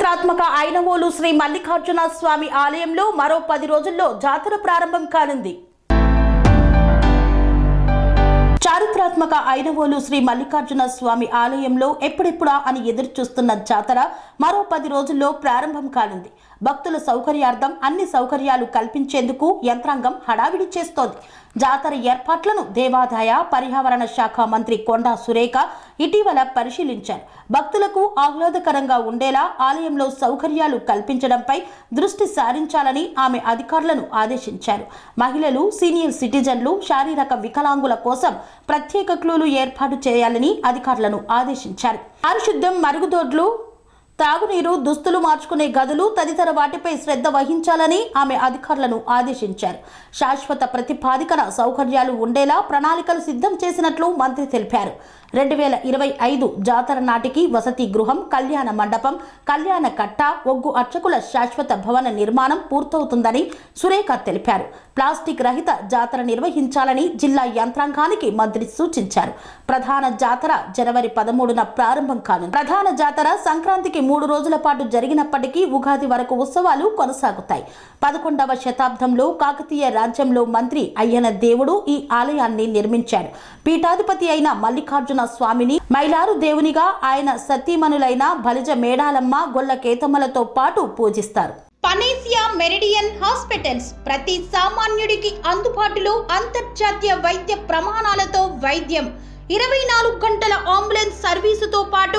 చారిత్రాత్మక ఐనవోలు శ్రీ మల్లికార్జున స్వామి ఆలయంలో మరో పది రోజుల్లో జాతర ప్రారంభం కానుంది. చారిత్రాత్మక ఐనవోలు శ్రీ మల్లికార్జున స్వామి ఆలయంలో ఎప్పుడెప్పుడా అని ఎదురు చూస్తున్న జాతర మరో పది రోజుల్లో ప్రారంభం కానుంది. భక్తుల సౌకర్యార్థం అన్ని సౌకర్యాలు కల్పించేందుకు యంత్రాంగం హడావిడి చేస్తోంది. జాతర ఏర్పాట్లను దేవాదాయ పర్యావరణ శాఖ మంత్రి కొండా సురేఖ ఇటీవల పరిశీలించారు. భక్తులకు ఆహ్లాదకరంగా ఉండేలా ఆలయంలో సౌకర్యాలు కల్పించడంపై దృష్టి సారించాలని ఆమె అధికారులను ఆదేశించారు. మహిళలు సీనియర్ సిటిజన్లు శారీరక వికలాంగుల కోసం ప్రత్యేక క్లూలు ఏర్పాటు చేయాలని అధికారులను ఆదేశించారు. పారిశుద్ధం మరుగుదొడ్లు తాగునీరు దుస్తులు మార్చుకునే గదులు తదితర వాటిపై శ్రద్ధ వహించాలని ఆమె అధికారులను ఆదేశించారు. శాశ్వత ప్రతిపాదికన సౌకర్యాలు ఉండేలా ప్రణాళికలు సిద్ధం చేసినట్లు మంత్రి తెలిపారు. రెండు వేల ఇరవై ఐదు జాతర నాటికి వసతి గృహం కళ్యాణ మండపం కళ్యాణ కట్ట ఒగ్గు అర్చకుల శాశ్వత భవన నిర్మాణం పూర్తవుతుందని సురేఖ తెలిపారు. ప్లాస్టిక్ రహిత జాతర నిర్వహించాలని జిల్లా యంత్రాంగానికి మంత్రి సూచించారు. ప్రధాన జాతర జనవరి పదమూడున ప్రారంభం కానుంది. ప్రధాన జాతర సంక్రాంతికి మూడు రోజుల పాటు జరిగినప్పటికీ ఉగాది వరకు ఉత్సవాలు కొనసాగుతాయి. పదకొండవ శతాబ్దంలో కాకతీయ రాజ్యంలో మంత్రి అయ్యన దేవుడు ఈ ఆలయాన్ని నిర్మించాడు. పీఠాధిపతి అయిన మల్లికార్జున స్వామిని మైలారు దేవునిగా ఆయన సతీమణులైన బలిజ మేడాలమ్మ గొల్ల కేతమ్మలతో పాటు పూజిస్తారు. పనేసియా మెరిడియన్ హాస్పిటల్స్ ప్రతి సామాన్యుడికి అందుబాటులో అంతర్జాతీయ వైద్య ప్రమాణాలతో వైద్యం. ఇరవై నాలుగు గంటల అంబులెన్స్ సర్వీసుతో పాటు